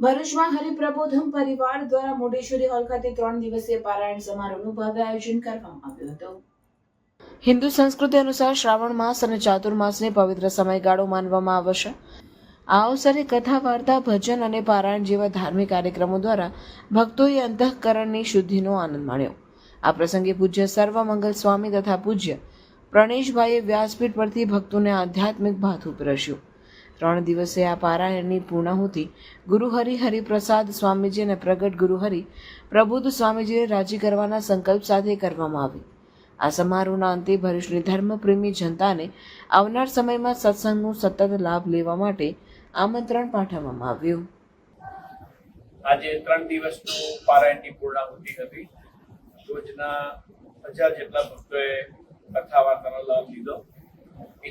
ભરૂચમાં હરિપ્રબોધમ પરિવાર દ્વારા મોઢેશ્વરી હોલ ખાતે ત્રણ દિવસીય પારાયણ સમારોહનું ભવ્ય આયોજન કરવામાં આવ્યું હતું. હિન્દુ સંસ્કૃતિ અનુસાર શ્રાવણ માસ અને ચાતુર્માસને પવિત્ર સમયગાળો માનવામાં આવશે આ અવસરે કથા, વાર્તા, ભજન અને પારાયણ જેવા ધાર્મિક કાર્યક્રમો દ્વારા ભક્તોએ અંતઃકરણની શુદ્ધિનો આનંદ માણ્યો. આ પ્રસંગે પૂજ્ય સર્વમંગલ સ્વામી તથા પૂજ્ય પ્રણેશભાઈએ વ્યાસપીઠ પરથી ભક્તોને આધ્યાત્મિક ભાથું પીરસ્યું ત્રણ દિવસે આ પારાયણની પૂર્ણાહુતિ ગુરુહરિ હરિપ્રસાદ સ્વામીજી અને પ્રગટ ગુરુહરિ પ્રબુદ્ધ સ્વામીજીને રાજી કરવાના સંકલ્પ સાથે કરવામાં આવી. આ સમારોહના અંતે ભરૂચની ધર્મપ્રેમી જનતાને આવનાર સમયમાં સત્સંગનું સતત લાભ લેવા માટે આમંત્રણ પાઠવવામાં આવ્યું. આજે ત્રણ દિવસનું પારાયણની પૂર્ણાહુતિ હતી. રોજના હજાર જેટલા ભક્તોએ કથા વાર્તાનો લાભ લીધો.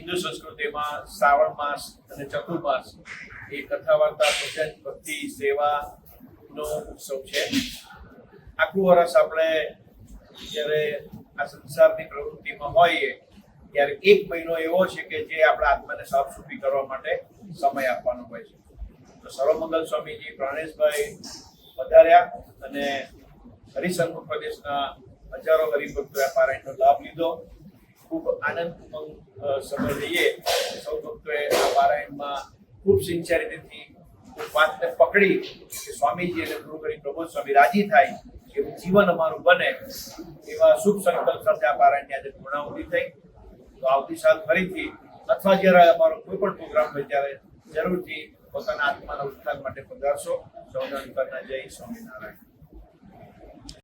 હિન્દુ સંસ્કૃતિમાં શ્રાવણ માસ અને ચતુર્માસ એ કથા વાર્તા ભજન, ભક્તિ સેવાનો ઉત્સવ છે. આખું વર્ષ આપણે જ્યારે આ સંસારની પ્રવૃત્તિમાં હોઈએ, ત્યારે એક મહિનો એવો છે કે જે આપણા આત્માને સાફ સુફી કરવા માટે સમય આપવાનો હોય છે. તો સર્વમંગલ સ્વામીજી, પ્રાણેશભાઈ વધાર્યા અને હરિસંઘ પ્રદેશના હજારો હરિભક્તોએ પારાયણનો લાભ લીધો. ખૂબ આનંદમંગ સમય લઈએ. સૌ ભક્તોએ આ પારાયણમાં ખૂબ સિન્સિયરિટીથી વાતને પકડી કે સ્વામીજી અને ગુરુગરી પ્રબોધ, સ્વામી રાજી થાય, એવું જીવન અમારું બને, એવા શુભ સંકલ્પ સાથે આ પારાયણની આજે પૂર્ણાહુતિ થઈ. તો આવતી સાલ ફરીથી, અથવા જ્યારે અમારો કોઈ પણ પ્રોગ્રામ હોય ત્યારે જરૂરથી પોતાના આત્માના ઉત્થાન માટે પધારશો. સૌના જય સ્વામિનારાયણ.